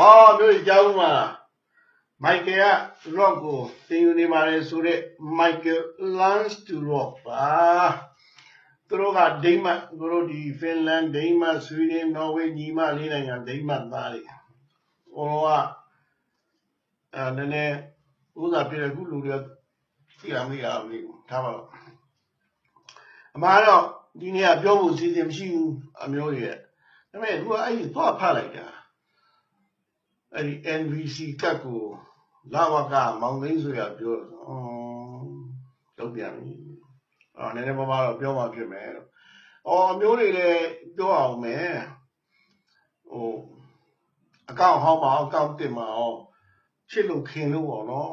အော်တို့ကြောက်မှာမိုက်ကယ်က rock ကိုသင်ယူနေပါတယ်ဆိုတော့ Michael learns to rock ပါသူတို့ကဒိမတ်သူတို့ဒီဖင်လန်ဒိမတ်ဆွီဒင်နော်ဝေညီမလေးနိုင်ငံဒိမတ်သားတွေဟိုကအဲနည်းနည်းဥစားပြတဲ့ခုလူတွေသိရမရဘူးထားပါတော့အမှားတော့ဒီနေ့ကပြောဖို့စီစဉ်မရှိဘူးအမျိုးတွေရဲ့ဒါပေမဲ့သူကအဲ့ဒီသွားဖတ်လိုက်တာ အဲ့ဒီ NVC ကတ်ကိုလာဝကမောင်သိန်းဆိုရပြောတယ်။အော်လုံးပြန်ပြီ။အော်နည်းနည်းပါးပါးတော့ပြောမှဖြစ်မယ်လို့။အော်အမျိုးတွေလည်းပြောအောင်မယ်။ဟိုအကောင့်ဟောင်းမအောင်အကောင့်တင်မအောင်ချစ်လို့ခင်လို့ပေါ့နော်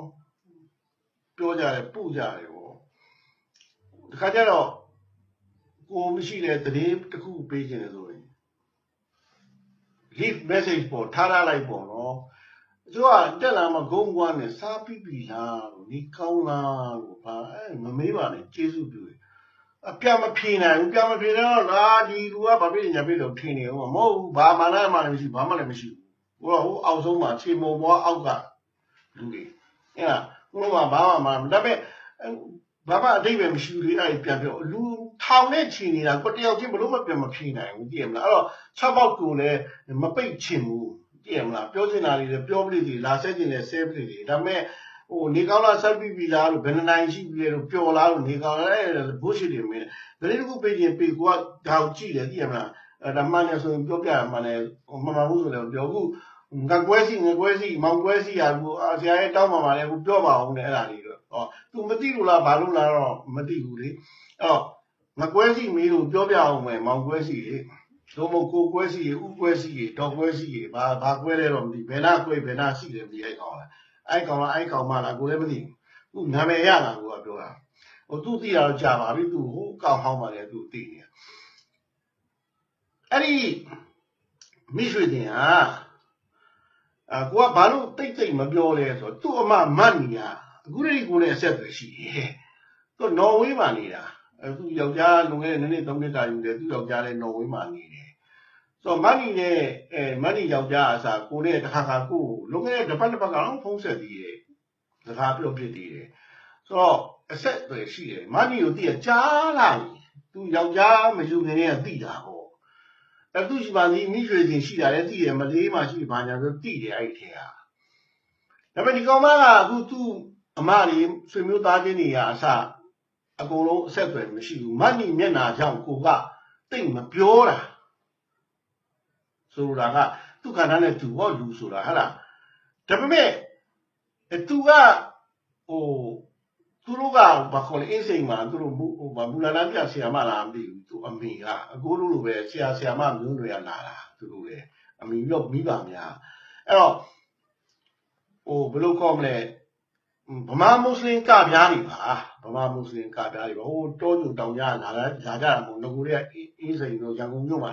။ပြောကြတယ်ပူကြတယ်ပေါ့။ဒီခါကျတော့ကိုမရှိတဲ့တည်တစ်ခုပေးခြင်းလေဆိုရင် leave message ပေါ်ထားထားလိုက်ပေါ့နော်သူကတက်လာမှဂုံကွာနဲ့စားပြီးပြီလားလို့ဒီကောင်းလားလို့ဗာအဲမမေးပါနဲ့ကျေးဇူးပြုတယ်အပြမဖြေနိုင်ဘူးပြမဖြေတော့လာဒီလူကဘာဖြစ်ညာဖြစ်လို့ထင်နေဦးမဟုတ်ဘူးဘာမှလည်းမှလည်းမရှိဘာမှလည်းမရှိဘူးဟိုကဟိုအောက်ဆုံးမှာခြေမုံဘွားအောက်ကလူတွေအဲ့ဒါဟိုကဘာမှမဒါပေမဲ့ဘာမှအတိတ်ပဲမရှိဘူးလေအဲ့ဒီပြန်ပြောလူ ထောင်နဲ့ချီနေတာကိုတယောက်ချင်းဘလို့မပြန်မဖြေနိုင်ဘူးသိရမလားအဲ့တော့ချက်ပေါက်ကိုလည်းမပိတ်ချင်ဘူးသိရမလားပြောချင်တာတွေလည်းပြောပလိတွေလာဆက်ချင်တယ်ဆဲပလိတွေဒါပေမဲ့ဟိုနေကောင်းလားဆက်ပြီးပြီလားလို့ဘယ်နှနိုင်ရှိပြီလဲလို့ပျော်လားလို့နေကောင်းလားအဲ့ဘုရှိတွေမင်းဘယ်လိုတစ်ခုပေးခြင်းပေးကိုကဒါကိုကြည့်တယ်သိရမလားအဲ့ဒါမှန်တယ်ဆိုရင်ပြောပြရမှလည်းမမှန်ဘူးဆိုလည်းပြောခုငါကွဲစီငါကွဲစီမောင်ကွဲစီရကူအာဆရာရဲ့တောင်းပါပါလေခုပြောပါအောင်လေအဲ့ဒါလေးတော့ဟော तू မသိလို့လားဘာလို့လားတော့မသိဘူးလေအဲ့တော့ ငကွဲစီမီးလို့ပြောပြအောင်မယ်မောင်ကွဲစီလေတို့မကိုကွဲစီရေဥကွဲစီရေတော်ကွဲစီရေဘာဘာကွဲလဲတော့မသိဘယ်နာကွဲဘယ်နာစီတယ်ဒီအဲ့ကောင်လားအဲ့ကောင်လားအဲ့ကောင်မလားကိုလည်းမသိဘူးသူနာမည်ရတာကိုကပြောတာဟိုသူသိတာတော့ကြာပါပြီသူဟိုကောင်ဟောင်းပါလေသူသိနေအဲ့ဒီမိရွှေတင်ဟာအကိုကဘာလို့တိတ်တိတ်မပြောလဲဆိုတော့သူ့အမမတ်နီယာအခုတည်းကိုလည်းအဆက်အသွယ်ရှိတယ်သူနော်ဝေးမှာနေတာအဲ သူယောက်ျားလွန်ခဲ့တဲ့နှစ်သုံးနှစ်တာယူတယ်သူယောက်ျားလည်းနော်ဝေးမှာနေတယ်ဆိုတော့မန်နီနဲ့အဲမန်နီယောက်ျားအစားကိုနဲ့တစ်ခါခါကိုလွန်ခဲ့တဲ့တစ်ပတ်တစ်ပတ်ကတော့ဖုံးဆက်သေးတယ်စကားပြောပြသေးတယ်ဆိုတော့အဆက်တွေရှိတယ်မန်နီကိုတည့်ကြားလာသူယောက်ျားမယူခင်ကတည်တာဟောအဲသူရှိပါသည်မိရွှေစင်ရှိတာလည်းတည်တယ်မလေးမှရှိပါညာဆိုတည်တယ်အဲ့ဒီထဲဟာဒါပေမဲ့ဒီကောင်မကအခုသူ့အမကြီးဆွေမျိုးသားချင်းတွေကအစား အကုန်လုံးအဆက်အသွယ်မရှိဘူးမတ်နီမျက်နာကြောင့်ကိုကတိတ်မပြောတာဆိုတာကသူခန္ဓာနဲ့သူဟောလူဆိုတာဟာလားဒါပေမဲ့အဲသူကဟိုသူတို့ကဘာခေါ်လဲအင်းစိန်မှာသူတို့ဟိုဘာမူလာနာပြဆရာမလားမသိဘူးသူအမေကအကိုလိုလိုပဲဆရာဆရာမမျိုးတွေကလာတာသူတို့လေအမေရောမိပါများအဲ့တော့ဟိုဘယ်လိုခေါ်မလဲ ဗမာမွတ်စလင်ကပြားတွေပါဗမာမွတ်စလင်ကပြားတွေပါဟိုတောညူတောင်ကြလာလာလာကြတာမဟုတ်ငကူတွေကအေးစိန်တို့ရန်ကုန်မြို့မှာ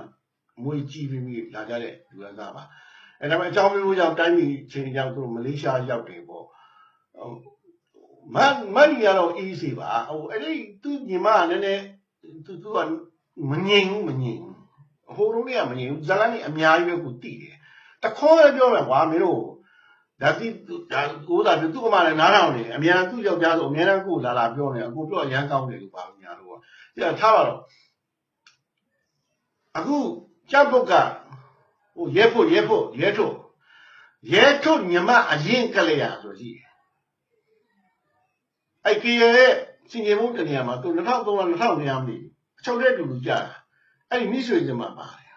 မွေးကြည့်ပြီးပြီးလာကြတဲ့လူရသားပါအဲဒါပေမဲ့အကြောင်းမျိုးကြောင့်တိုင်းပြည်ချင်းကြောင့်သူတို့မလေးရှားရောက်တယ်ပေါ့မန်မန်ရတော့အေးစီပါဟိုအဲ့ဒီသူညီမကလည်းနည်းနည်းသူသူကမငြိမ်ဘူးမငြိမ်ဘူးဟိုလုံးကမငြိမ်ဘူးဇလန်ကြီးအများကြီးပဲကိုတိတယ်တခေါ်လည်းပြောမယ်ကွာမင်းတို့ ဒါတိဒါကိုသာသူ့ကမှလည်းနားထောင်နေအများသူ့ယောက်ျားဆိုအများအားကိုလာလာပြောနေအကိုပြောအရန်ကောင်းတယ်လို့ပါညာလို့ပေါ့ဒီကထားပါတော့အခုကြက်ပုတ်ကဟိုရဲဖို့ရဲဖို့ရဲထုတ်ရဲထုတ်ညမအရင်ကလေးရဆိုရှိတယ်အဲ့ကရဲ့စင်ကြီးမုန်းတနေရာမှာသူ2003 2000မသိအချုပ်တဲ့တူလူကြာတာအဲ့ဒီမိဆွေချင်းမှာပါတယ်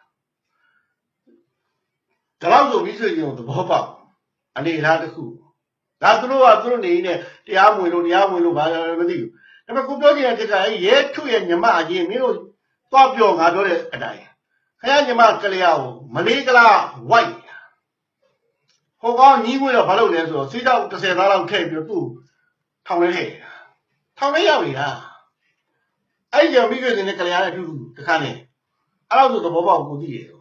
ဒါတော့ဆိုမိဆွေချင်းကိုသဘောပေါက် အနေအထားတစ်ခုဒါသူတို့ကသူတို့နေနေတရားမဝင်လို့တရားမဝင်လို့ဘာလဲမသိဘူးဒါပေမဲ့ကိုပြောချင်တဲ့တက်ကအဲရဲထုရဲ့ညမအရင်မင်းတို့သွားပြောငါပြောတဲ့အတိုင်းခရညမကလေးကိုမလေးကလားဝိုက်ဟိုကောင်ညီးငွေတော့ဘာလုပ်လဲဆိုတော့စေးကြောက်30သားလောက်ထည့်ပြီးသူ့ထောင်လဲထည့်ထောင်လဲရောက်နေတာအဲ့ဒီကြောင့်မိကျွေးနေတဲ့ကလေးရဲ့အတူတူတခါနဲ့အဲ့လိုဆိုသဘောပေါက်ကိုသိရတယ်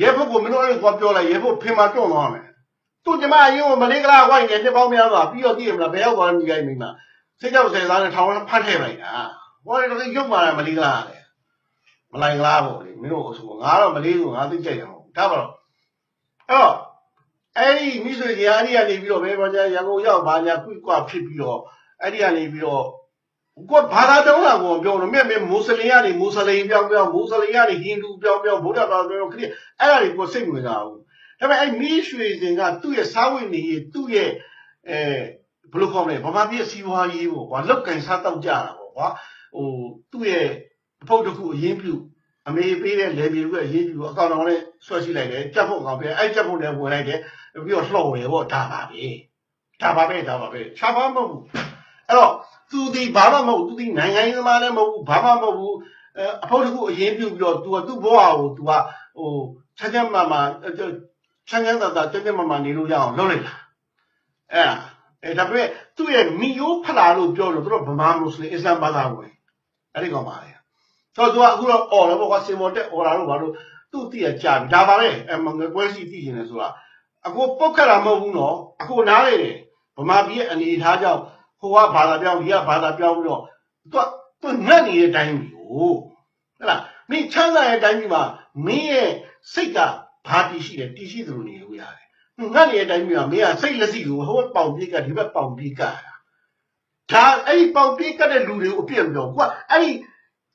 ရဲဘုတ်ကိုမင်းတို့အဲ့လိုသွားပြောလိုက်ရဲဘုတ်ဖင်မာတွန့်သွားမယ် သူ့ကျမအရင်ကမလေးကလာဝိုင်းနေတစ်ပေါင်းများစွာပြီးတော့သိရမလားဘယ်ရောက်သွားလဲမိခိုင်းမိမစိတ်ကြောက်ဆယ်သားနဲ့ထောင်ဖတ်ထည့်လိုက်တာဟောတယ်တော့ရုပ်မာတယ်မလေးကလာတယ်မလိုက်လားပေါ့လေမင်းတို့အဆိုငါတော့မလေးဆိုငါသိကြိုက်တယ်မဟုတ်ဒါပါတော့အဲ့တော့ဒီမိဆွေကြီးအဲ့ဒီကနေပြီးတော့ဘယ်မှာရန်ကုန်ရောက်ဘာညာကွိကွာဖြစ်ပြီးတော့အဲ့ဒီကနေပြီးတော့ကိုဘာသာတောင်းတာကိုပြောလို့မြက်မြက်မွတ်စလင်ကနေမွတ်စလင်ပြောင်းပြောင်းမွတ်စလင်ကနေဟိန္ဒူပြောင်းပြောင်းဗုဒ္ဓဘာသာပြောင်းခရစ်အဲ့ဒါတွေကိုစိတ်ဝင်စားဘူး ဒါပေမဲ့အဲ့မိရွှေစင်ကသူ့ရဲ့စားဝတ်နေရေးသူ့ရဲ့အဲဘယ်လိုခေါ်မလဲဗမာပြည်စီးပွားရေးပေါ့ကွာလောက်ကင်စားတောက်ကြတာပေါ့ကွာဟိုသူ့ရဲ့အဖို့တစ်ခုအရင်ပြုအမေပေးတဲ့လေပြည်ကအရင်ပြုအကောင်တော်နဲ့ဆွဲရှိလိုက်တယ်ကြက်ဖို့ကောင်ပြအဲ့ကြက်ဖို့နဲ့ဝင်လိုက်တယ်ပြီးတော့လှော်ရပေါ့ဒါပါပဲဒါပါပဲဒါပါပဲခြားပါမဟုတ်ဘူးအဲ့တော့သူဒီဘာမှမဟုတ်သူဒီနိုင်ငံရေးသမားလည်းမဟုတ်ဘူးဘာမှမဟုတ်ဘူးအဲအဖို့တစ်ခုအရင်ပြုပြီးတော့ तू ကသူ့ဘဝကို तू ကဟိုချမ်းချမ်းမာမာ ချမ်းချမ်းသာသာချမ်းချမ်းမာမာနေလို့ရအောင်လုပ်လိုက်တာအဲ့ဒါအဲဒါပေမဲ့သူ့ရဲ့မီယိုဖလာလို့ပြောလို့သူတို့ဗမာမွတ်စလင်အစ္စလာမ်ဘာသာဝင်အဲ့ဒီကောင်ပါလေဆိုတော့ तू ကအခုတော့អော်တယ်ပေါ့ကွာစင်မော်တက်អော်လာလို့ဘာလို့သူ့တည်ရကြာပြီဒါပါပဲအဲငကွဲစီတည်နေတယ်ဆိုတာအခုပုတ်ခတ်တာမဟုတ်ဘူးနော်အခုနားလေတယ်ဗမာပြည်ရဲ့အနေအထားကြောင့်ဟိုကဘာသာပြောင်းဒီကဘာသာပြောင်းပြီးတော့ तू သူငတ်နေတဲ့အတိုင်းမျိုးဟုတ်လားမင်းချမ်းသာတဲ့အတိုင်းမှာမင်းရဲ့စိတ်က ဘာတည်ရှိတယ်တည်ရှိသလိုနေလို့ရတယ်ငတ်နေတဲ့အတိုင်းမှာမင်းကစိတ်လက်စီကိုဟိုဘက်ပေါင်ပြေးကဒီဘက်ပေါင်ပြေးကတာဒါအဲ့ဒီပေါင်ပြေးကတဲ့လူတွေကိုအပြည့်ပြောကွာအဲ့ဒီ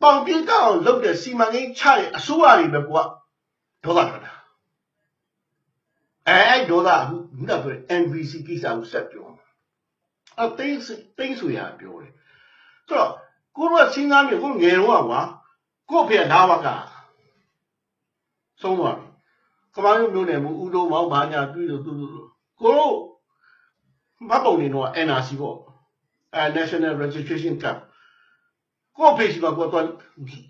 ပေါင်ပြေးကအောင်လုပ်တဲ့စီမံကိန်းချတဲ့အစိုးရတွေပဲကွာဒေါသထွက်တာအဲအဲ့ဒေါသအခုခုနကပြော NVC ကိစ္စကိုဆက်ပြောအသိစိတ်သိဆိုရပြောတယ်ဆိုတော့ကိုတို့ကစဉ်းစားမြင်ကိုငယ်တော့ကွာကို့ဖေလာဝကဆုံးသွားပြီ ကမ္ဘာမျိုးမျိုးနယ်မူဥဒုံမောင်းဘာညာတွေ့လို့သူတို့ကိုတို့မပုံနေတော့ NRC ပေါ့အဲ National Registration Card ကို့ဖေစီမှာကိုတော့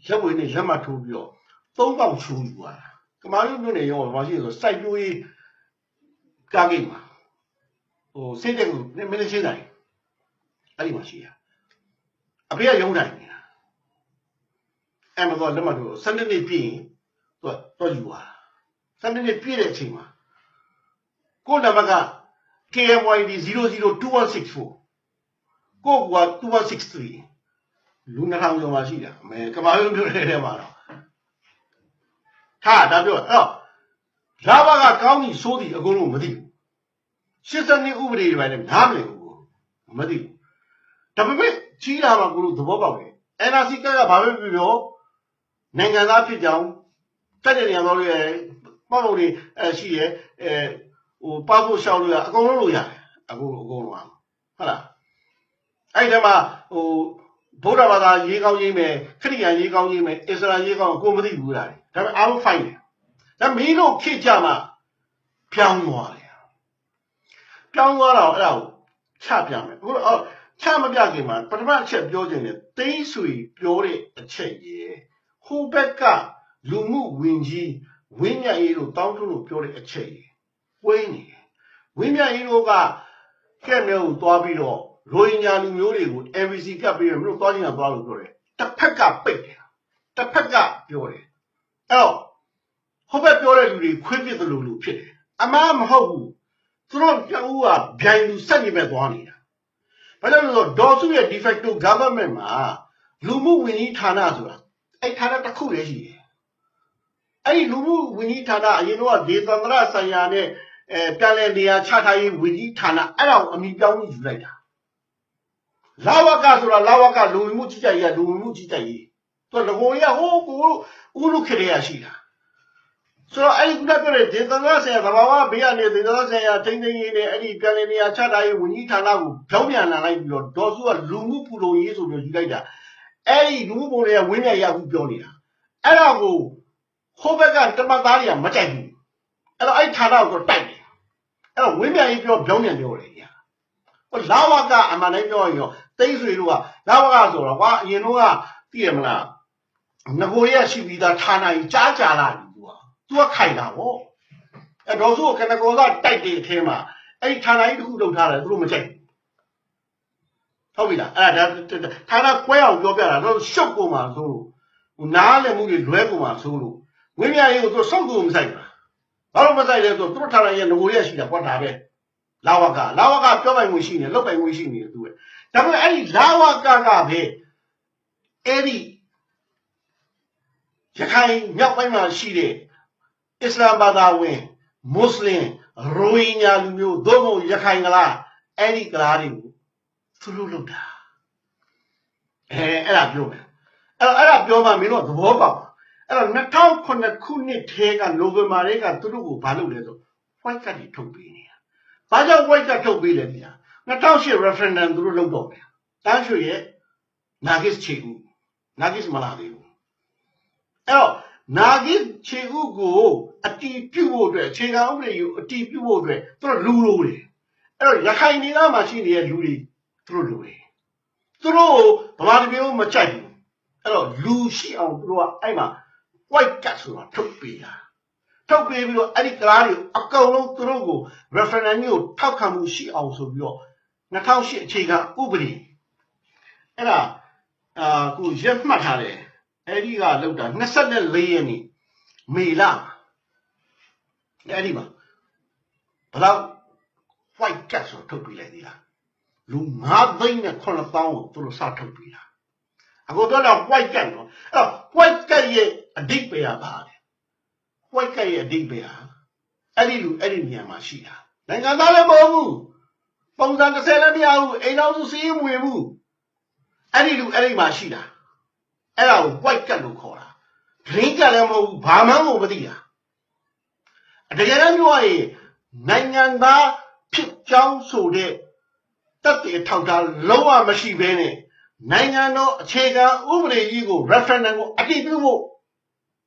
လက်ဝင်နဲ့လက်မှတ်ထိုးပြီးတော့သုံးပေါက်ချူယူသွားတာကမ္ဘာမျိုးမျိုးနယ်ရောမရှိဆိုစိုက်ပျိုးရေးကားကိတ်မှာဟိုစိတ်တဲ့ကိုမင်းရှင်းတိုင်းအဲ့ဒီမှာရှိရအဖေကရုံးတိုင်းနေတာအဲ့မှာတော့လက်မှတ်ထိုးစနေနေ့ပြည့်ရင်သူကတော့ယူသွား တာစနေနေ့ပြည့်တဲ့အချိန်မှာကိုနံပါတ်က KMYD 002164ကိုက2163လူ2000ကျော်မှရှိတာအမေကမာရုံပြောတဲ့ထဲမှာတော့ဟာဒါပြောအဲ့တော့လာဘကကောင်းပြီဆိုးသည်အကုန်လုံးမသိဘူး82ဥပဒေတွေပဲလည်းနားမလည်ဘူးမသိဘူးဒါပေမဲ့ကြီးလာမှကိုလို့သဘောပေါက်တယ် NRC ကကဘာပဲပြောပြောနိုင်ငံသားဖြစ်ကြောင်းတက်တဲ့နေရာတော့ လေပေါ့လို့တွေအဲရှိရဲအဲဟိုပါဖို့ရှောက်လို့ရအကုန်လုံးလို့ရတယ်အခုအကုန်လုံးဟုတ်လားအဲ့ဒီမှာဟိုဗုဒ္ဓဘာသာရေးကောင်းရေးမယ်ခရစ်ယာန်ရေးကောင်းရေးမယ်အစ္စလာမ်ရေးကောင်းကိုမသိဘူးလားဒါပေမဲ့အားလုံးဖိုင်တယ်ဒါမင်းတို့ခေတ်ကြမှာပြောင်းသွားတယ်ပြောင်းသွားတော့အဲ့ဒါကိုချပြမယ်အခုတော့ချမပြခင်မှာပထမအချက်ပြောခြင်းလေသိန်းဆွေပြောတဲ့အချက်ရေဟိုဘက်ကလူမှုဝင်ကြီး ဝင်းမြတ်ရေးတို့တောင်းတလို့ပြောတဲ့အချက်ရေဝင်းနေတယ်ဝင်းမြတ်ရေးတို့ကကဲ့မဲကိုသွားပြီးတော့ရိုဟင်ဂျာလူမျိုးတွေကို MVC ကပ်ပြီးတော့မင်းတို့သွားချင်းကသွားလို့ပြောတယ်တစ်ဖက်ကပိတ်တယ်တစ်ဖက်ကပြောတယ်အဲ့တော့ဟိုဘက်ပြောတဲ့လူတွေခွေးပြစ်တယ်လို့လို့ဖြစ်တယ်အမှားမဟုတ်ဘူးသူတို့ပြောဦးကဗျိုင်လူစက်နေပဲသွားနေတာဘာလို့လဲဆိုတော့ဒေါ်စုရဲ့ de facto government မှာလူမှုဝန်ကြီးဌာနဆိုတာအဲ့ဌာနတစ်ခုလည်းရှိတယ် အဲ့ဒီလူမှုဝန်ကြီးဌာနအရင်တော့ဒေသန္တရဆိုင်ရာနဲ့အဲပြန်လည်နေရာချထားရေးဝန်ကြီးဌာနအဲ့ဒါကိုအမိပြောင်းယူလိုက်တာလာဝကဆိုတာလာဝကလူဝင်မှုကြီးကြပ်ရေးကလူဝင်မှုကြီးကြပ်ရေးသူကငကိုရဟိုးကိုဥရုခေရရှိတာဆိုတော့အဲ့ဒီခုနပြောတဲ့ဒေသနာဆိုင်ရာသဘာဝဘေးကနေဒေသနာဆိုင်ရာထိန်းသိမ်းရေးနဲ့အဲ့ဒီပြန်လည်နေရာချထားရေးဝန်ကြီးဌာနကိုပြောင်းပြန်လာလိုက်ပြီးတော့ဒေါ်စုကလူမှုပူလုံရေးဆိုပြီးယူလိုက်တာအဲ့ဒီလူမှုပုံတွေကဝင်းမြတ်ရခုပြောနေတာအဲ့ဒါကို ဟိုဘက်ကတမသားတွေကမကြိုက်ဘူးအဲ့တော့အဲ့ဌာနကိုတိုက်တယ်အဲ့တော့ဝင်းမြတ်ရေးပြောပြောင်းပြန်ပြောတယ်ညာဟိုလာဝကအမှန်တိုင်းပြောရင်ရောတိတ်ဆွေတို့ကလာဝကဆိုတော့ကွာအရင်တော့ကသိရမလားငကိုရရှိပြီးသားဌာနကြီးကြားကြလာပြီသူကသူကခိုင်တာဗောအဲ့တော့ဆိုကနကောကတိုက်တယ်အထဲမှာအဲ့ဌာနကြီးတစ်ခုလုပ်ထားတယ်သူတို့မကြိုက်ဟုတ်ပြီလားအဲ့ဒါဌာနကွဲအောင်ပြောပြတာတော့ရှုပ်ကုန်မှာဆိုလို့ဟိုနားလည်မှုတွေလွဲကုန်မှာဆိုလို့ ဝင်းမြရေးကိုသူစောက်သူမဆိုင်ဘူးဘာလို့မဆိုင်လဲဆိုတော့သူတို့ဌာနရဲ့ငကိုရရှိတာကွာဒါပဲလာဝကလာဝကပြောပိုင်ဝင်ရှိနေလောက်ပိုင်ဝင်ရှိနေတယ်သူကဒါပေမဲ့အဲ့ဒီလာဝကကပဲအဲ့ဒီရခိုင်မြောက်ပိုင်းမှာရှိတဲ့အစ္စလာမ်ဘာသာဝင်မွတ်စလင်ရိုဟင်ဂျာလူမျိုးသို့မဟုတ်ရခိုင်ကလားအဲ့ဒီကလားတွေကိုသူတို့လုပ်တာအဲအဲ့ဒါပြောမယ်အဲ့တော့အဲ့ဒါပြောမှမင်းတို့သဘောပေါက်ပါ အဲ့တော့2009ခုနှစ်ထဲကနိုဝင်ဘာလေးကသူတို့ကိုဘာလုပ်လဲဆို white card တွေထုတ်ပေးနေတာဘာကြောင့် white card ထုတ်ပေးလဲညာ2008 referendum သူတို့လုပ်တော့တယ်တန်းရွှေရဲ့နာဂစ်ချေဦးနာဂစ်မလာသေးဘူးအဲ့တော့နာဂစ်ချေဦးကိုအတီးပြုတ်ဖို့အတွက်အခြေခံဥပဒေကိုအတီးပြုတ်ဖို့အတွက်သူတို့လူလိုတယ်အဲ့တော့ရခိုင်နေသားမှာရှိနေတဲ့လူတွေသူတို့လိုတယ်သူတို့ကိုဗမာတမျိုးမကြိုက်ဘူးအဲ့တော့လူရှိအောင်သူတို့ကအဲ့မှာ white card ဆိုတာထုတ်ပေးတာထုတ်ပေးပြီးတော့အဲ့ဒီကလားတွေအကုန်လုံးသူတို့ကို referendum ကိုထောက်ခံမှုရှိအောင်ဆိုပြီးတော့2008အခြေခံဥပဒေအဲ့ဒါအာခုရက်မှတ်ထားတယ်အဲ့ဒီကလောက်တာ24ရက်နေ့မေလအဲ့ဒီမှာဘယ်တော့ white card ဆိုထုတ်ပေးလိုက်သေးလားလူ9သိန်းနဲ့9000ကိုသူတို့စထုတ်ပေးတာအခုတော့ white card နော်အဲ့တော့ white card ရဲ့ အဓိပ္ပာယ်ကဘာလဲ white card ရဲ့အဓိပ္ပာယ်ဟာအဲ့ဒီလူအဲ့ဒီနေရာမှာရှိတာနိုင်ငံသားလည်းမဟုတ်ဘူးပုံစံ30လည်းမရဘူးအိမ်တော်စုစီးရင်မဝင်ဘူးအဲ့ဒီလူအဲ့ဒီမှာရှိတာအဲ့ဒါကို white card လို့ခေါ်တာ green card လည်းမဟုတ်ဘူးဘာမှမမသိတာတကယ်တမ်းပြောရရင်နိုင်ငံသားဖြစ်ကြောင်းဆိုတဲ့တက်တဲ့ထောက်ထားလုံးဝမရှိဘဲနဲ့နိုင်ငံတော်အခြေခံဥပဒေကြီးကို referendum ကိုအတည်ပြုဖို့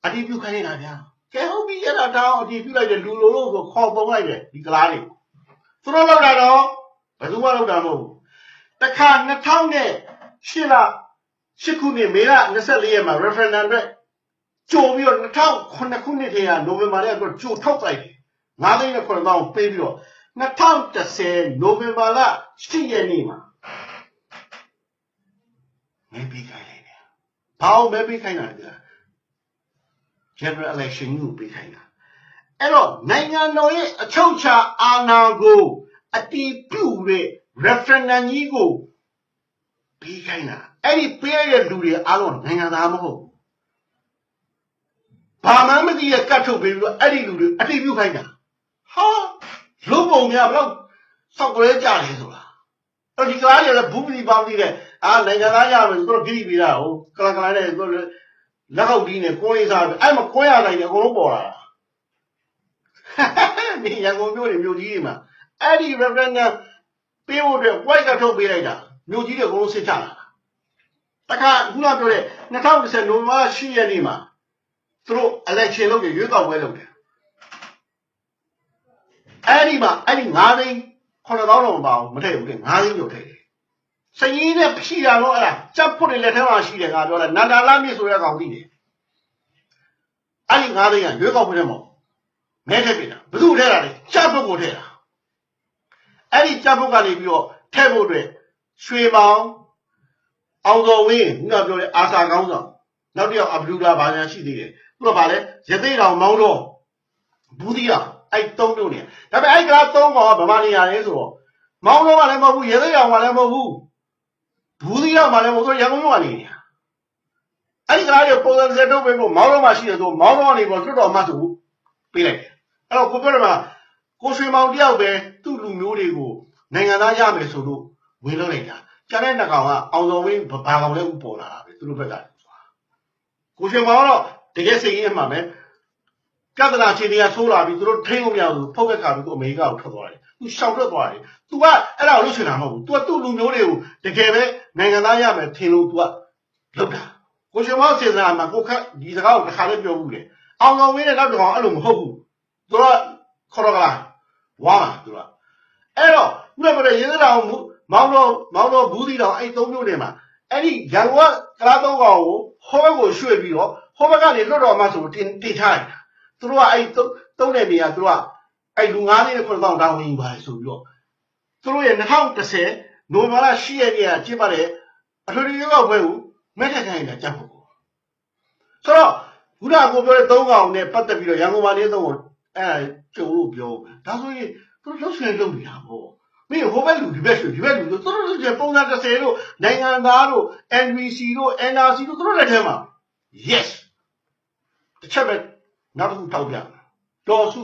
အတည်ပြုခိုင်းနေတာဗျာကဲဟုတ်ပြီအဲ့ဒါတောင်းအတည်ပြုလိုက်တဲ့လူလိုလို့ဆိုခေါ်ပုံလိုက်တယ်ဒီကလားတွေသူတို့လောက်တာတော့ဘယ်သူမှလောက်တာမဟုတ်ဘူးတခါ2000နဲ့ရှစ်လရှစ်ခုနှစ်မေလ24ရက်မှာ referendum အတွက်ကြိုပြီးတော့2009ခုနှစ်ထဲကနိုဝင်ဘာလအတွက်ကြိုထုတ်လိုက်တယ်9သိန်းနဲ့9000ပေးပြီးတော့2010နိုဝင်ဘာလ7ရက်နေ့မှာမဲပေးခိုင်းလိုက်တယ်။ဘာလို့မဲပေးခိုင်းတာလဲ။ general election ကိုပေးခိုင်းတာ။အဲ့တော့နိုင်ငံတော်ရဲ့အချုပ်အခြာအာဏာကိုအတည်ပြုတဲ့ referendum ကြီးကိုပေးခိုင်းတာ။အဲ့ဒီပေးရတဲ့လူတွေအားလုံးနိုင်ငံသားမဟုတ်ဘူး။ဘာမှမသိရကတ်ထုတ်ပေးပြီးတော့အဲ့ဒီလူတွေအတည်ပြုခိုင်းတာ။ဟာလူပုံများဘလောက်စောက်ကြဲကြတယ်ဆိုတာအဲ့ဒီကလားရလည်းဘူးပလီပေါင်းပြီးတဲ့အာနိုင်ငံသားရမယ်ဆိုတော့ဂိရိပြီးတာဟိုကလကလာနဲ့ဆို လက်အောက်ဒီနဲ့ကိုင်းလေးစားအဲ့မှာကိုင်းရနိုင်တယ်အကုန်လုံးပေါ်လာတာဒီရန်ကုန်မြို့တွေမြို့ကြီးတွေမှာအဲ့ဒီ referendum ပေးဖို့အတွက် white ကထုတ်ပေးလိုက်တာမြို့ကြီးတွေအကုန်လုံးစစ်ချလာတခါခုနပြောတဲ့2010နိုဝင်ဘာ10ရက်နေ့မှာသူတို့ election လုပ်တယ်ရွေးကောက်ပွဲလုပ်တယ်အဲ့ဒီမှာအဲ့ဒီ9သိန်း9000တော့မပါဘူးမထည့်ဘူးလေ9သိန်းကျော်ထည့်တယ် စရင်နဲ့ဖြီတာတော့အဲ့ဒါစက်ဖို့တွေလက်ထဲမှာရှိတယ်ငါပြောတယ်နန္ဒာလမြစ်ဆိုတဲ့ကောင်သိတယ်အဲ့ဒီ9သိန်းကရွေးကောက်ပွဲထဲမှာမဲထည့်ပြတာဘယ်သူထည့်တာလဲစက်ဖို့ကိုထည့်တာအဲ့ဒီစက်ဖို့ကနေပြီးတော့ထည့်ဖို့အတွက်ရွှေပေါင်းအောင်တော်ဝင်းခုနပြောတဲ့အာစာကောင်းဆောင်နောက်တစ်ယောက်အဘလူလာဘာညာရှိသေးတယ်သူကဘာလဲရသိတော်မောင်းတော့ဘူးဒီယာအဲ့သုံးမျိုးနေဒါပေမဲ့အဲ့ကလားသုံးကောင်ကဗမာနေရာလဲဆိုတော့မောင်းတော့ကလည်းမဟုတ်ဘူးရေသိတော်ကလည်းမဟုတ်ဘူး ဘူးဒီယာမှလည်းမဟုတ်ဘူးရန်ကုန်မြို့ကနေနေတာအဲ့ဒီကလားတွေပုံစံစက်တော့ပဲကိုမောင်းတော့မှရှိတယ်ဆိုမောင်းတော့ကနေပေါ်တွတ်တော်မှဆိုပေးလိုက်တယ်အဲ့တော့ကိုပြောတယ်မှာကိုရွှေမောင်တယောက်ပဲသူ့လူမျိုးတွေကိုနိုင်ငံသားရမယ်ဆိုလို့ဝင်လို့လိုက်တာကျန်တဲ့နှစ်ကောင်ကအောင်စော်ဝင်းဘာကောင်လဲဥပေါ်လာတာပဲသူတို့ဘက်ကကိုရွှေမောင်ကတော့တကယ်စိတ်ရင်းမှာပဲပြဿနာချင်းတွေကဆိုးလာပြီးသူတို့ထိန်းလို့မရဘူးဖုတ်ကခါပြီးသူအမေရိကကိုထွက်သွားတယ် သူရှောင်ထွက်သွားတယ် तू ကအဲ့ဒါကိုလုပ်ချင်တာမဟုတ်ဘူး तू ကသူ့လူမျိုးတွေကိုတကယ်ပဲနိုင်ငံသားရမယ်ထင်လို့ तू ကလုပ်တာကိုရှင်မောစေစားမှာကိုခက်ဒီစကားကိုတစ်ခါလေးပြောဘူးလေအောင်ကောင်ဝင်းတဲ့နောက်တစ်ကောင်အဲ့လိုမဟုတ်ဘူးသူကခေါ်တော့ကလားဝါမှာသူကအဲ့တော့ခုနကပြောရေစရာကိုမောင်းတော့မောင်းတော့ဘူးသီးတော်အဲ့သုံးမျိုးနေမှာအဲ့ဒီရန်ကုန်ကကလားသုံးကောင်ကိုဟောဘက်ကိုရွှေ့ပြီးတော့ဟောဘက်ကနေလွတ်တော်မှဆိုတင်တင်ထားတယ်သူတို့ကအဲ့သုံးတဲ့နေရာသူတို့က အဲ့လူ9လေးနဲ့9000တောင်းဝင်ယူပါတယ်ဆိုပြီးတော့သူတို့ရဲ့2010နိုဝင်ဘာလ10ရက်နေ့ကကျင်းပတဲ့အထွေထွေရွေးကောက်ပွဲကိုမဲထက်ခိုင်းတာကြက်ဖို့ဆိုတော့ခုနကကိုပြောတဲ့သုံးကောင်နဲ့ပတ်သက်ပြီးတော့ရန်ကုန်မှာနေသုံးကိုအဲ့ကျုံလို့ပြောမယ်ဒါဆိုရင်သူတို့လှုပ်ရှင်လုပ်နေတာပေါ့မင်းဟိုဘက်လူဒီဘက်လူဒီဘက်လူတို့သူတို့ကျပုံစံ30တို့နိုင်ငံသားတို့ NVC တို့ NRC တို့သူတို့လက်ထဲမှာ yes တစ်ချက်ပဲနောက်တစ်ခုထောက်ပြတော်စု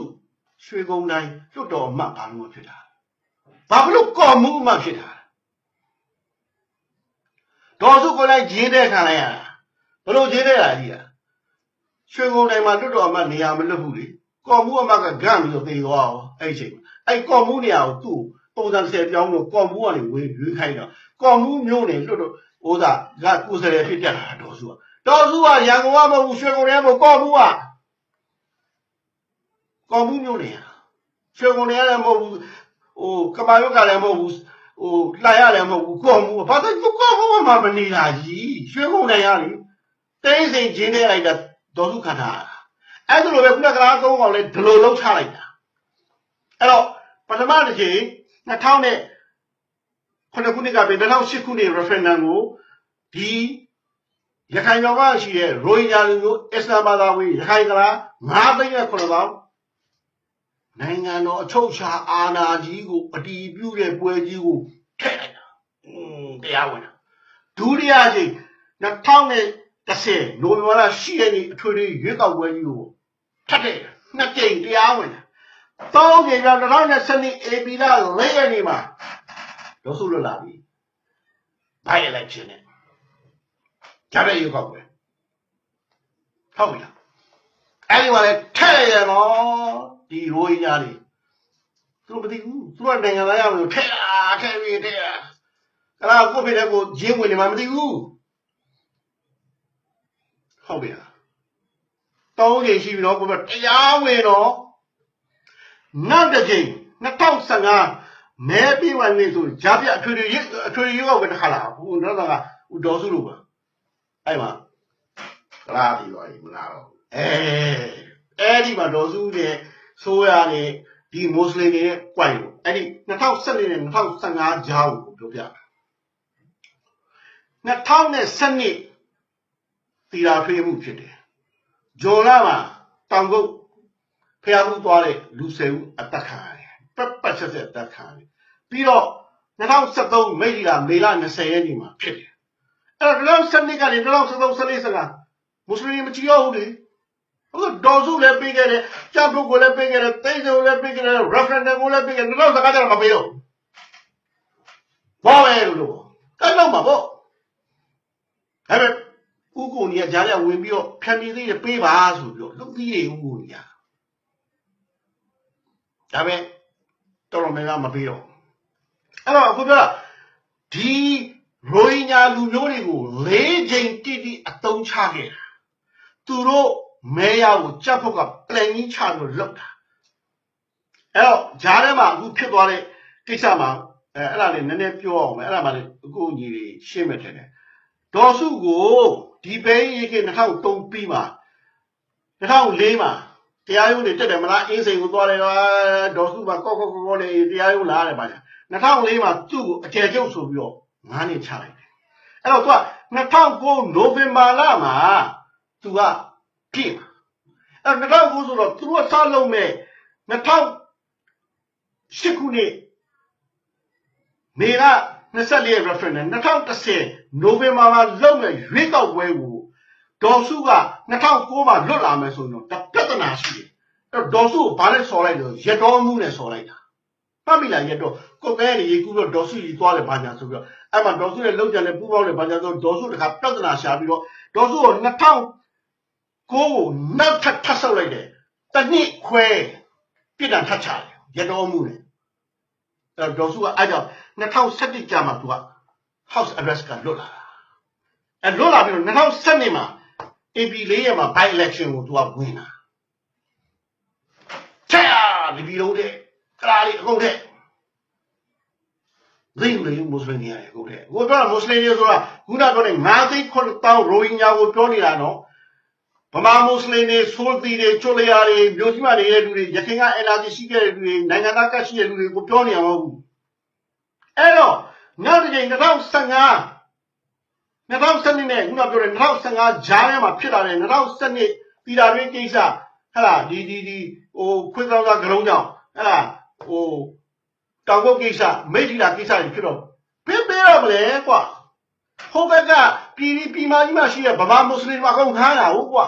ရွှေကုန်းတိုင်းလွတ်တော်အမတ်ဘာလို့မဖြစ်တာဘာလို့ကော်မှုအမတ်ဖြစ်တာဒေါ်စုကိုလိုက်ဂျင်းတဲ့ခံလိုက်ရတာဘလို့ဂျင်းတဲ့လာကြီးอ่ะရွှေကုန်းတိုင်းမှာလွတ်တော်အမတ်နေရာမလွတ်ဘူးလေကော်မှုအမတ်ကဂန့်ပြီးတော့သေသွားအောင်အဲ့ဒီအချိန်မှာအဲ့ကော်မှုနေရာကိုသူ့ပုံစံ10ပြောင်းလို့ကော်မှုကနေဝေရွေးခိုင်းတော့ကော်မှုမျိုးနေလွတ်တော့ဟိုသာကကိုယ်စရဖြစ်ပြတာဒေါ်စုကဒေါ်စုကရန်ကုန်ကမဟုတ်ဘူးရွှေကုန်းထဲမှာကော်မှုက ကော်မှုမျိုးနေရရွှေကုန်းထဲလည်းမဟုတ်ဘူးဟိုကမာရွက်ကလည်းမဟုတ်ဘူးဟိုလှရလည်းမဟုတ်ဘူးကော်မှုဘာသာကော်မှုမှမနေတာကြီးရွှေကုန်းထဲရလေတင်းစိန်ဂျင်းနေလိုက်တာဒေါ်စုခန္ဓာအဲ့ဒါလိုပဲခုနကလားသုံးကောင်လဲဒီလိုလုံးချလိုက်တာအဲ့တော့ပထမတစ်ချိန်2000နဲ့ခုနှစ်ခုနှစ်ကပဲ2008ခုနှစ် referendum ကိုဒီရခိုင်တော်ကရှိတဲ့ရိုဟင်ဂျာလူမျိုးအစ္စလာမ်ဘာသာဝင်ရခိုင်ကလား9သိန်းနဲ့9ပေါင်း နိုင်ငံတော်အချုပ်အခြာအာဏာကြီးကိုအတီးပြုတဲ့ပွဲကြီးကိုထည့်လိုက်တာ။အင်းတရားဝင်တာဒုတိယချိန်2010နိုဝင်ဘာလ10ရက်နေ့အထွေထွေရွေးကောက်ပွဲကြီးကိုထပ်တဲ့နှစ်ကြိမ်တရားဝင်တာ။တောင်းကြိမ်ကြောင့်2012 AP လ၄ရက်နေ့မှာဒေါ်စုလွတ်လာပြီ။ by election နဲ့ကြားတဲ့ရွေးကောက်ပွဲဟုတ်ပြီလားအဲ့ဒီမှာလည်းထည့်ရနော် ဒီရိုးရင်းကြီးသူတို့မသိဘူးသူတို့ကနိုင်ငံသားရမလို့ထည့်အားထည့်ပြီးထည့်အားအဲ့ဒါကိုဖိတဲ့ကိုဂျင်းဝင်နေမှမသိဘူးဟုတ်ပြီလားတောင်းချိန်ရှိပြီနော်ကိုပြတရားဝင်တော့နောက်တစ်ချိန်2015မဲပြီးဝင်နေဆိုဂျာပြအထွေထွေအထွေထွေရောပဲတစ်ခါလာဘူးတော့ကဦးတော်စုလို့ပါအဲ့မှာကလားပြီးပါပြီမလားတော့အဲအဲ့ဒီမှာဒေါ်စုနဲ့ ဆိုးရနဲ့ဒီမွတ်စလင်တွေနဲ့ကြွိုင်လို့အဲ့ဒီ2012နဲ့2015ကြားကိုပြောပြတာ2012တီရာဖေးမှုဖြစ်တယ်ဂျွန်လာမှာတောင်ကုတ်ဖျားမှုသွားတဲ့လူ၁၀ဦးအသက်ခံရတယ်ပတ်ပတ်ဆက်ဆက်အသက်ခံရတယ်ပြီးတော့2013မိတ်ဒီလာမေလ20ရက်နေ့မှာဖြစ်တယ်အဲ့တော့2012ကနေ2013 14 15မွတ်စလင်တွေမကြည့်ရဘူးလေ ဟုတ်ဒေါ်စုလည်းပေးခဲ့တယ်ကြံ့ပုတ်ကိုလည်းပေးခဲ့တယ်တိတ်စုံလည်းပေးခဲ့တယ် referendum ကိုလည်းပေးခဲ့တယ်2015ကျတော့မပေးတော့ဘာပဲလို့လို့အဲ့တော့မှာပေါ့အဲ့မဲ့ဥကုံကြီးကကြားရဝင်ပြီးတော့ဖြန်နေသေးတယ်ပေးပါဆိုပြီးတော့လုပ်ပြီးရဥကုံကြီးကဒါပဲတော်တော်များများမပေးတော့အဲ့တော့အခုပြောတာဒီရိုဟင်ဂျာလူမျိုးတွေကို၄ချိန်တိတိအတုံးချခဲ့တာသူတို့ မဲရကိုကြက်ဖို့ကပလန်ကြီးချလို့လောက်တာအဲ့တော့ဂျားထဲမှာအခုဖြစ်သွားတဲ့ကိစ္စမှာအဲအဲ့ဒါလေးနည်းနည်းပြောအောင်မယ်အဲ့ဒါမှလည်းအကိုကြီးတွေရှင်းမယ်ထင်တယ်ဒေါ်စုကိုဒီဘဲရေးက2003ပြီးမှာ2004မှာတရားရုံးတွေတက်တယ်မလားအင်းစိန်ကိုသွားတယ်ဒေါ်စုမှာကော့ကော့ကော့ကော့နဲ့တရားရုံးလာတယ်ပါ2004မှာသူ့ကိုအကျယ်ကျုပ်ဆိုပြီးတော့9နှစ်ချလိုက်တယ်အဲ့တော့သူက2009နိုဝင်ဘာလမှာသူက ပြည့်အဲ့2009ဆိုတော့သူတို့စလုံးမဲ့2008ခုနှစ်မေလ24ရက် referendum 2010နိုဝင်ဘာမှာလုပ်မဲ့ရွေးကောက်ပွဲကိုဒေါ်စုက2009မှာလွတ်လာမယ်ဆိုရင်တော့ပြဿနာရှိတယ်အဲ့တော့ဒေါ်စုကိုဘာနဲ့ဆော်လိုက်လို့ရတော်မှုနဲ့ဆော်လိုက်တာပတ်မိလာရတော့ကိုကဲနေကူတော့ဒေါ်စုကြီးသွားတယ်ဘာညာဆိုပြီးတော့အဲ့မှာဒေါ်စုရဲ့လောက်ကြတဲ့ပူပေါင်းတယ်ဘာညာဆိုဒေါ်စုတခါပြဿနာရှာပြီးတော့ဒေါ်စုကို2000 ကိုကိုနောက်ထပ်ထပ်ဆောက်လိုက်တယ်တနည်းခွဲပြစ်ဒဏ်ထပ်ချတယ်ရတော်မှုနဲ့အဲ့တော့ဒေါ်စုကအဲ့ကြောင့်2017ကျမှသူက house arrest ကလွတ်လာတာအဲ့လွတ်လာပြီးတော့2017မှာ AP ၄ရက်မှာ by election ကိုသူကဝင်လာတဲ့ဒီပြီးတော့တဲ့ကလာလေးအကုန်တဲ့လိမ့်လေမွတ်စလင်တွေရတယ်အကုန်တဲ့ဟိုတော့မွတ်စလင်တွေဆိုတာခုနပြောတဲ့9သိန်း9000ရိုဟင်ဂျာကိုပြောနေတာနော် ဗမာမွတ်စလင်တွေဆိုတီတွေချိုလျာတွေမျိုးကြီးမနေတဲ့လူတွေရခိုင်က NRC ရှိခဲ့တဲ့လူတွေနိုင်ငံသားကရှိတဲ့လူတွေကိုပြောနေရမှာမဟုတ်ဘူးအဲ့တော့နောက်တစ်ချိန်2015 2012နဲ့ခုနပြောတဲ့2015ဂျားထဲမှာဖြစ်လာတဲ့2012ပြည်တာတွင်းကိစ္စဟဲ့လားဒီဒီဒီဟိုခွင့်ဆောင်ကကလုံးကြောင့်ဟဲ့လားဟိုတောင်ကုတ်ကိစ္စမိထီလာကိစ္စတွေဖြစ်တော့ပြင်းပြရမလဲကွာဟိုဘက်ကပြည်ပြည်မာကြီးမှရှိတဲ့ဗမာမွတ်စလင်တွေအကုန်ခါးလာဟုတ်ကွာ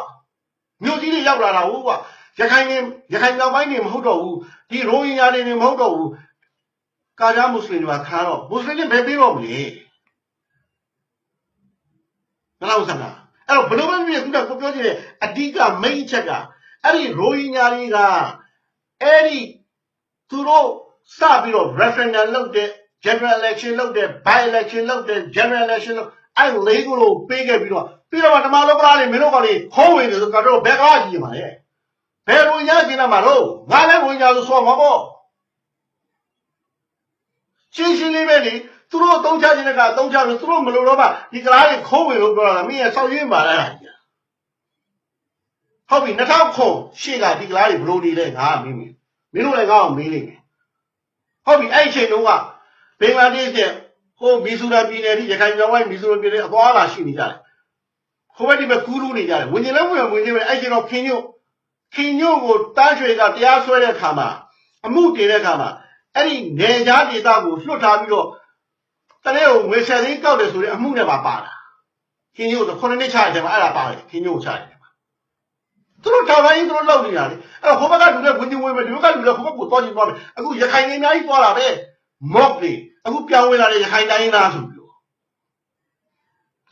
မြို့ကြီးတွေရောက်လာတာဟုတ်ကွာရခိုင်နေရခိုင်မြောက်ပိုင်းနေမဟုတ်တော့ဘူးဒီရိုဟင်ဂျာတွေနေမဟုတ်တော့ဘူးကာဂျာမွတ်စလင်တွေကခါတော့မွတ်စလင်တွေဘယ်ပြီးတော့မလဲဘယ်လောက်ဆန္ဒအဲ့တော့ဘယ်လိုပဲဖြစ်ဖြစ်ခုနကပြောချင်တဲ့အဓိက main ချက်ကအဲ့ဒီရိုဟင်ဂျာတွေကအဲ့ဒီသူတို့စပြီးတော့ referendum လုပ်တဲ့ general election လုပ်တဲ့ by election လုပ်တဲ့ general election လုပ်အဲ့လေးခုလို့ပေးခဲ့ပြီးတော့ ပြီးတော့ဓမ္မလောကရာတွေမင်းတို့ကလေခိုးဝင်တယ်ဆိုတော့ဘယ်ကားကြီးမှာလဲဘယ်လိုရကျင်တာမှာတော့ငါလည်းဝင်ကြဆိုဆောမှာပေါ့ရှင်းရှင်းလေးပဲလေသူတို့အသုံးချခြင်းကအသုံးချလို့သူတို့မလို့တော့မှဒီကလားတွေခိုးဝင်လို့ပြောတာမင်းရဲ့ဆောက်ရင်းပါလားဟုတ်ပြီ2000ရှေ့ကဒီကလားတွေဘလို့နေလဲငါမင်းမင်းမင်းတို့လည်းငါ့ကိုမေးလိမ့်မယ်ဟုတ်ပြီအဲ့ဒီအချိန်တုန်းကဘင်္ဂလားဒေ့ရှ်ရဲ့ဟိုမီဇိုရမ်ပြည်နယ်ထိရခိုင်မြောက်ပိုင်းမီဇိုရမ်ပြည်နယ်အသွားအလာရှိနေကြတယ် ဟိုဘက်ဒီဘက်ကူးလူနေကြတယ်ဝင်ကျင်လည်းဝင်ဝင်ကျင်ပဲအဲ့ဒီတော့ခင်းညို့ခင်းညို့ကိုတန်းရွှေကတရားစွဲတဲ့အခါမှာအမှုတင်တဲ့အခါမှာအဲ့ဒီနေကြားဒေသကိုလွှတ်ထားပြီးတော့တနေ့ကိုငွေဆက်သိန်းကောက်တယ်ဆိုတဲ့အမှုနဲ့ပါပါတာခင်းညို့ဆိုခုနှစ်နှစ်ချရတယ်မှာအဲ့ဒါပါတယ်ခင်းညို့ချရတယ်မှာသူတို့တောင်ပိုင်းသူတို့လောက်နေတာလေအဲ့တော့ဟိုဘက်ကလူတွေဝင်ကျင်ဝင်မယ်ဒီဘက်ကလူတွေဟိုဘက်ကိုသွားကျင်သွားမယ်အခုရခိုင်နေအများကြီးသွားတာပဲမော့လေအခုပြောင်းဝင်လာတဲ့ရခိုင်တိုင်းသားဆိုပြီးတော့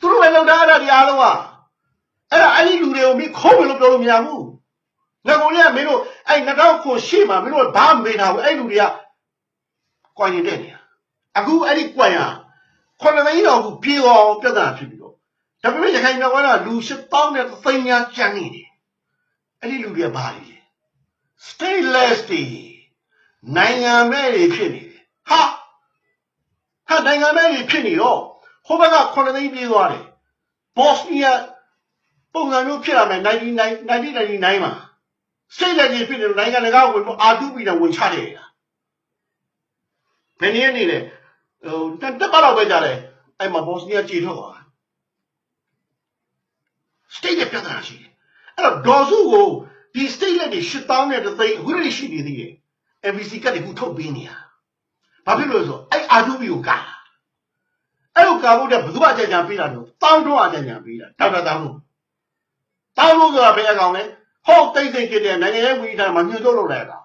သူတို့လည်းလောက်တာအဲ့ဒါဒီအားလုံးက အဲ့ဒါအဲ့ဒီလူတွေကိုမင်းခိုးမယ်လို့ပြောလို့မရဘူးငါကောင်လေးကမင်းတို့အဲ့2000ခုရှေ့မှာမင်းတို့ဘာမမေးတာဘူးအဲ့လူတွေကကွာရင်တဲ့နေရအခုအဲ့ဒီကွာရခေါ်နေတော့ဘူးပြေအောင်ပြဿနာဖြစ်ပြီးတော့ဒါပေမဲ့ရခိုင်မြောက်ပိုင်းကလူ8000နဲ့သိန်းများကျန်နေတယ်အဲ့ဒီလူတွေကဘာလဲ stateless တွေနိုင်ငံမဲ့တွေဖြစ်နေတယ်ဟာဟာနိုင်ငံမဲ့တွေဖြစ်နေတော့ဟိုဘက်က9သိန်းပြေးသွားတယ်ဘော့စနီးယား ပုံစံမျိုးဖြစ်လာမယ်99 1999မှာစိတ်လက်ကြီးဖြစ်နေလို့နိုင်ငံတကာဝင်ဖို့အာတူပီနဲ့ဝင်ချတယ်လားဘယ်နည်းနေလဲဟိုတက်ပါတော့ပဲကြတယ်အဲ့မှာဘော့စနီးယားကြေထွက်သွား state ရဲ့ပြဿနာရှိတယ်အဲ့တော့ဒေါ်စုကိုဒီ state လက်တွေ8000နဲ့တသိန်းအခုတည်းရှိနေသေးတယ် MVC ကတည်းကထုတ်ပေးနေတာဘာဖြစ်လို့လဲဆိုအဲ့အာတူပီကိုကာအဲ့လိုကာဖို့တဲ့ဘယ်သူမှအကြံဉာဏ်ပေးတာလို့တောင်းတော့အကြံဉာဏ်ပေးတာဒေါက်တာတောင်းလို့ တောင်းလို့ဆိုတာဘယ်အကောင်လဲဟုတ်တိတ်တိတ်ကြတဲ့နိုင်ငံရေးဝန်ကြီးဌာနမှာညှို့ထုတ်လုပ်လိုက်တာ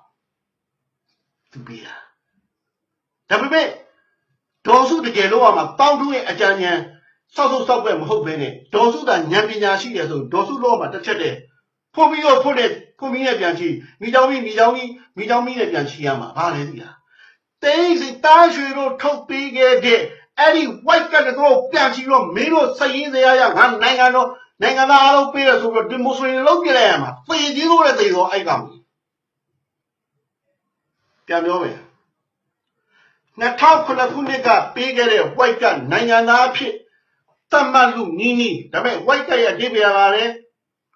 သူပေးတာဒါပေမဲ့ဒေါ်စုတကယ်လို့ရမှာတောင်းတို့ရဲ့အကြံဉာဏ်စောက်ဆုပ်စောက်ပဲမဟုတ်ဘဲနဲ့ဒေါ်စုကဉာဏ်ပညာရှိတယ်ဆိုဒေါ်စုလို့ရမှာတစ်ချက်တည်းဖွင့်ပြီးတော့ဖွင့်တဲ့ဖွင့်ပြီးနဲ့ပြန်ချီမိချောင်းပြီးမိချောင်းပြီးမိချောင်းပြီးနဲ့ပြန်ချီရမှာဘာလဲဒီလားတိတ်စီတားရွှေတို့ထုတ်ပေးခဲ့တဲ့အဲ့ဒီ white ကတည်းကပြန်ချီတော့မင်းတို့စရင်စရာရငါနိုင်ငံတော် နိုင်ငံသားအားလုံးပေးရဆိုပြီးဒီမိုစလင်လုံးပြလိုက်ရမှာသေကြီးလို့လည်းသေတော့အဲ့ကောင်ပြန်ပြောမယ်2009ခုနှစ်ကပေးခဲ့တဲ့ white ကနိုင်ငံသားဖြစ်တတ်မှတ်လို့နီးနီးဒါပေမဲ့ white ကရဲ့ဒီပြပါလေ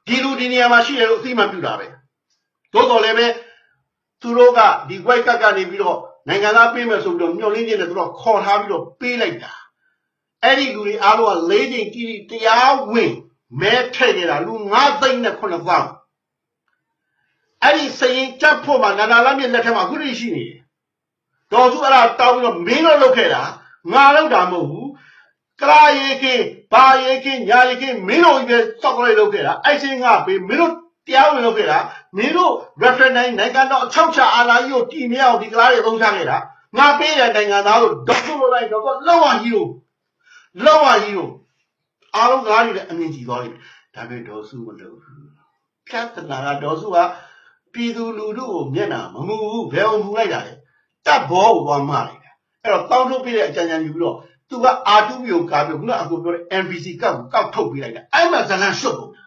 ဒီလူဒီနေရာမှာရှိတယ်လို့အသိမှပြုတာပဲသို့တော်လည်းပဲသူတို့ကဒီ white ကကနေပြီးတော့နိုင်ငံသားပေးမယ်ဆိုပြီးတော့မျှော်လင့်နေတဲ့သူတို့ခေါ်ထားပြီးတော့ပေးလိုက်တာအဲ့ဒီလူတွေအားလုံးက၄ချိန်ကြီးတရားဝင် မဲထည့်နေတာလူ9သိန်းနဲ့9သောင်းအဲ့ဒီစရင်ကြက်ဖို့မှာနာနာလာမြင့်လက်ထက်မှာအခုတည်းရှိနေတယ်တော်စုအဲ့ဒါတောင်းပြီးတော့မင်းတို့လုပ်ခဲ့တာငါလုပ်တာမဟုတ်ဘူးကရာရေကင်းဘာရေကင်းညာရေကင်းမင်းတို့ပဲစောက်လိုက်လုပ်ခဲ့တာအဲ့စင်းကဘေးမင်းတို့တရားဝင်လုပ်ခဲ့တာမင်းတို့ referendum နိုင်ငံတော်အချောက်ချအာဏာကြီးကိုတည်မြဲအောင်ဒီကလားတွေသုံးချခဲ့တာငါပေးတဲ့နိုင်ငံသားတို့ဒေါက်တာလိုက်တော့လောက်အောင်ကြီးတို့လောက်အောင်ကြီးတို့ အားလုံးကားတွေလည်းအမြင်ကြည့်သွားလိမ့်မယ်ဒါပေမဲ့ဒေါ်စုမလုပ်ဘူးဖြတ်တနာကဒေါ်စုကပြည်သူလူထုကိုမျက်နှာမမူဘူးဘယ်အောင်မူလိုက်တာလဲတပ်ဘောကိုသွားမှားလိုက်တာအဲ့တော့တောင်းထုတ်ပြတဲ့အကြံဉာဏ်ယူပြီးတော့သူကအာတူပီကိုကာပြီးခုနအကူပြောတဲ့ NBC ကောက်ကောက်ထုတ်ပြလိုက်တာအဲ့မှာဇလန်ရှုပ်ကုန်တာ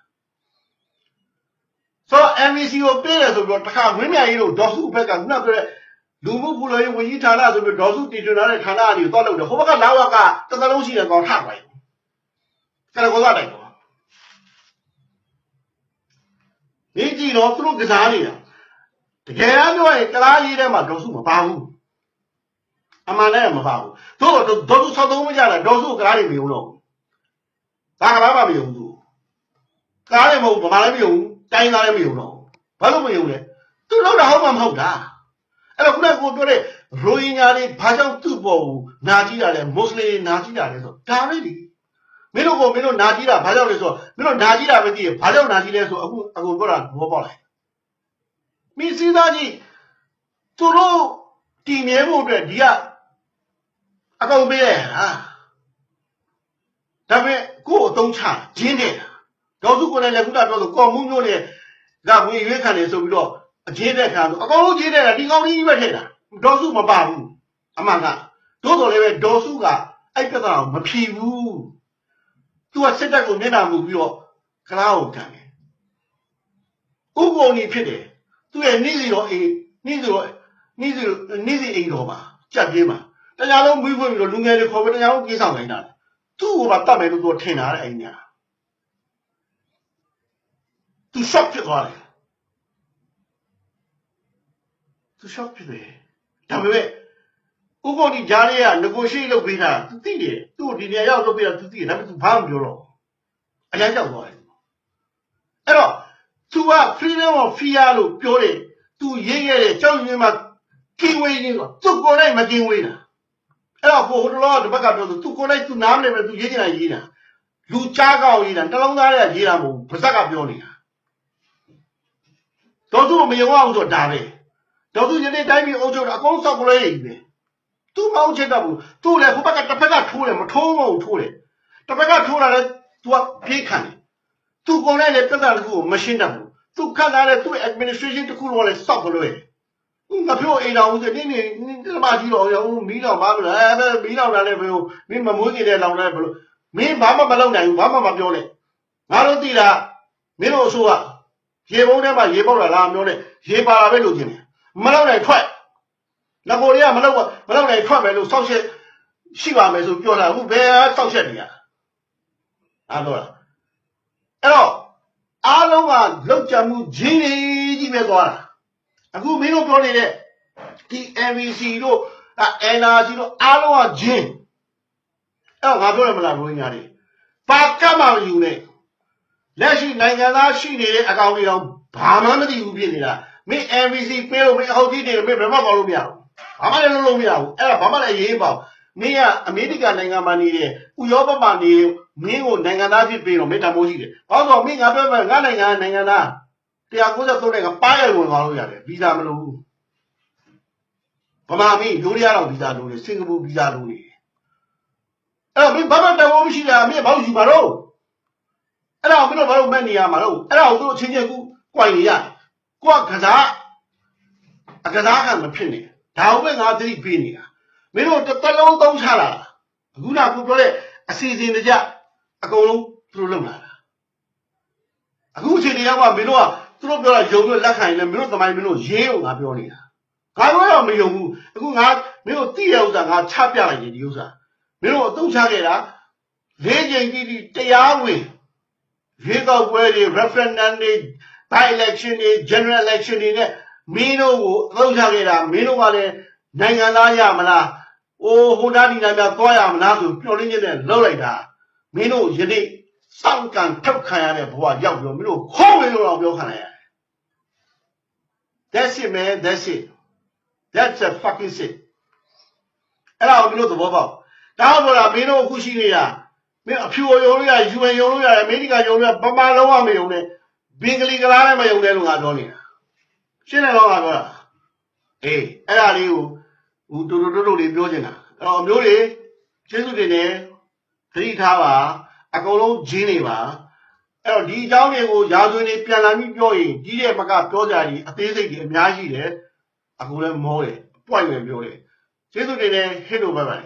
ဆိုတော့ NBC ကိုပေးတယ်ဆိုပြီးတော့တခါဝင်းမြကြီးတို့ဒေါ်စုဘက်ကခုနပြောတဲ့လူမှုပူလို့ရေးဝန်ကြီးဌာနဆိုပြီးဒေါ်စုတည်ထွင်လာတဲ့ဌာနအကြီးကိုသွားလုပ်တယ်ဟိုဘက်ကလာဝကတသလုံးရှိတဲ့ကောင်ထသွားတယ် ကရကောသားတိုင်တော့နေကြည့်တော့သူတို့ကစားနေတာတကယ်အပြောရင်ကလားရေးထဲမှာဒေါ်စုမပါဘူးအမှန်လည်းမပါဘူးတို့ဒေါ်စုဆောက်သုံးမကြတာဒေါ်စုကလားတွေမယုံတော့ဘူးဒါကလားမမယုံဘူးကားလည်းမဟုတ်ဗမာလည်းမယုံဘူးတိုင်းသားလည်းမယုံတော့ဘူးဘာလို့မယုံလဲသူလောက်တာဟုတ်မှမဟုတ်တာအဲ့တော့ခုနကကိုပြောတဲ့ရိုဟင်ဂျာတွေဘာကြောင့်သူ့ပေါ်ကိုနာကြည့်တာလဲမွတ်စလင်နာကြည့်တာလဲဆိုဒါပဲလေ မင်းတို့ကမင်းတို့နာကြည့်တာဘာကြောင့်လဲဆိုတော့မင်းတို့နာကြည့်တာပဲကြည့်ရဘာကြောင့်နာကြည့်လဲဆိုအခုအခုပြောတာဘောပေါက်လိုက်မင်းစဉ်းစားကြည့်သူတို့တည်မြဲဖို့အတွက်ဒီကအကုန်ပေးတယ်ဟာဒါပေမဲ့ကိုယ့်အသုံးချဂျင်းတယ်ဒေါ်စုကိုယ်လည်းခုနပြောဆိုကော်မှုမျိုးနဲ့ကဝင်ရွေးခံတယ်ဆိုပြီးတော့အဂျင်းတဲ့ခံဆိုအကုန်လုံးဂျင်းတဲ့တာဒီကောင်းကြီးပဲထည့်တာဒေါ်စုမပါဘူးအမှန်ကတို့တော်လည်းပဲဒေါ်စုကအဲ့ပြဿနာကိုမဖြေဘူး သူကစစ်တပ်ကိုမျက်နှာမူပြီးတော့ခလားကိုခံတယ်ဥပ္ပုံကြီးဖြစ်တယ်သူရဲ့နေ့စီတော်အေးနေ့စီတော်နေ့စီနေ့စီအိမ်တော်ပါကြက်ပြေးမှာတရားလုံးမွေးဖွင့်ပြီးတော့လူငယ်တွေခေါ်ပြီးတရားလုံးပြေးဆောင်နေတာသူ့ကိုပါတတ်မယ်လို့သူထင်တာတဲ့အိမ်ညာသူ shock ဖြစ်သွားတယ်သူ shock ဖြစ်တယ်ဒါပေမဲ့ ဥက္ကဋ္ဌဂျားလေးကငကိုရှိလုပ်ပေးတာသူသိတယ်သူ့ဒီနေရာရောက်လုပ်ပေးတာသူသိတယ်ဒါပေမဲ့သူဘာမှမပြောတော့အများကြောက်သွားတယ်အဲ့တော့သူက freedom of fear လို့ပြောတယ်သူရေးခဲ့တဲ့ကြောက်ရင်းမှာကင်းဝေးနေတော့သူကိုယ်နဲ့မကင်းဝေးတာအဲ့တော့ဘိုဟိုတလောဒီဘက်ကပြောသူသူကိုယ်နဲ့သူနားမလည်ပဲသူရေးနေတာရေးတာလူကြားကောက်ရေးတာနှလုံးသားတွေကရေးတာမဟုတ်ဘူးပါဇက်ကပြောနေတာတော့သူမယုံအောင်ဆိုတော့ဒါပဲတော့သူယနေ့တိုင်းပြည်အုပ်ချုပ်တာအကုန်ဆောက်ကလေးကြီးပဲ तू မအောင်ချစ်တတ်ဘူး तू လည်းဟိုဘက်ကတစ်ဖက်ကထိုးတယ်မထိုးမဟုတ်ထိုးတယ်တစ်ဖက်ကထိုးတာလည်း तू ကပြေးခံတယ် तू ကိုယ်နဲ့လည်းပြဿနာတစ်ခုကိုမရှင်းတတ်ဘူး သူခန့်ထားတဲ့သူ့ administration တခုလုံးကလည်းစောက်ကလွယ်ငါပြောအိမ်တော်ဦးဆိုနေနေတမကြီးတော်ရောမီးတော်မမလားအဲမီးတော်လာလည်းဘယ်လိုမင်းမမွေးကြတဲ့လောင်လည်းဘယ်လိုမင်းဘာမှမလုပ်နိုင်ဘူးဘာမှမပြောနဲ့ငါတို့သိတာမင်းတို့အဆိုးကရေပုံးထဲမှာရေပေါက်လာလားပြောနဲ့ရေပါလာပဲလို့ခြင်းတယ်မလုပ်နိုင်ထွက် ငါကိုရီးယားမလုပ်မလုပ်နိုင်ထွက်မယ်လို့စောက်ချက်ရှိပါမယ်ဆိုပြောတာအခုဘယ်စောက်ချက်နေရအားတော့အဲ့တော့အားလုံးကလောက်ကြမှုဂျင်းကြီးကြီးပဲသွားတာအခုမင်းတို့ပြောနေတဲ့ဒီ MVC တို့အဲ NRC တို့အားလုံးကဂျင်းအဲ့တော့ငါပြောရမလားဘုန်းကြီးညာတွေပါကတ်မှမယူနဲ့လက်ရှိနိုင်ငံသားရှိနေတဲ့အကောင့်တွေတော့ဘာမှမသိဘူးဖြစ်နေတာမင်း MVC ပေးလို့မင်းအဟုတ်ကြီးနေလို့မင်းဘယ်မှမလုပ်လို့မရဘူး ဘာမှလည်းလုပ်လို့မရဘူးအဲ့ဒါဘာမှလည်းရေးပါဘူးမင်းကအမေရိကန်နိုင်ငံမှာနေတဲ့ဥရောပမှာနေမင်းကိုနိုင်ငံသားဖြစ်ပြီးတော့မင်းတမိုးရှိတယ်။ဘာလို့ဆိုမင်းငါပြောမယ်ငါနိုင်ငံကနိုင်ငံသား193နိုင်ငံပါရဝင်သွားလို့ရတယ်ဗီဇာမလိုဘူး။ဗမာမင်းလိုရတော့ဗီဇာလိုတယ်စင်ကာပူဗီဇာလိုနေတယ်။အဲ့တော့မင်းဘာမှတမိုးမရှိတာမင်းဘာလို့ယူပါတော့။အဲ့တော့မင်းတို့ဘာလို့မဲ့နေရမှာတော့အဲ့ဒါကိုသူတို့အချင်းချင်းကူကြွိုင်နေရတယ်။ကိုကကစားအကစားကမဖြစ်နဲ့။ ဒါဟုတ်ပဲငါသတိပေးနေတာ။မင်းတို့တစ်လုံးသုံးချလာတာ။အခုနကပြောတဲ့အစီအစဉ်တကြအကုန်လုံးသူတို့လုပ်လာတာအခုအချိန်တရားကမင်းတို့ကသူတို့ပြောတာယုံလို့လက်ခံရင်လည်းမင်းတို့သမိုင်းမင်းတို့ရေးအောင်ငါပြောနေတာငါတို့တော့မယုံဘူးအခုငါမင်းတို့သိရဥစ္စာငါချပြလိုက်ရင်ဒီဥစ္စာမင်းတို့အသုံးချခဲ့တာလေးချိန်ကြည့်ပြီးတရားဝင်ရွေးကောက်ပွဲတွေ referendum တွေ by election တွေ general election တွေနဲ့ မင်းတို့ကိုအသုံးချခဲ့တာမင်းတို့ကလည်းနိုင်ငံသားရမလားအိုးဟိုနားဒီနားများသွားရမလားဆိုပြောလင်းချင်းနဲ့လှုပ်လိုက်တာမင်းတို့ယနေ့စောင့်ကန်ထောက်ခံရတဲ့ဘဝရောက်ပြီးတော့မင်းတို့ခိုးဝင်လို့တော့ပြောခံရရတယ် That's it man that's it That's a fucking shit အဲ့ဒါကိုမင်းတို့သဘောပေါက်ဒါမှမဟုတ်လားမင်းတို့အခုရှိနေတာမင်းအဖြူယုံလို့ရ UN ယုံလို့ရတယ်အမေရိကန်ယုံလို့ရပမာလုံးဝမယုံနဲ့ဘင်္ဂလီကလားနဲ့မယုံနဲ့လို့ငါပြောနေတာ ရှင်းတယ်တော့ငါပြောတာအေးအဲ့ဒါလေးကိုဟိုတူတူတူတူလေးပြောချင်တာအဲ့တော့အမျိုးတွေကျေးဇူးတင်တယ်သတိထားပါအကုန်လုံးဂျင်းနေပါအဲ့တော့ဒီအကြောင်းတွေကိုရာဇဝင်တွေပြန်လာပြီးပြောရင်ကြီးတဲ့မကပြောကြရင်အသေးစိတ်တွေအများကြီးတယ်အခုလည်းမောတယ်ပွိုက်ပဲပြောတယ်ကျေးဇူးတင်တယ်ဟစ်လို့ပဲပါ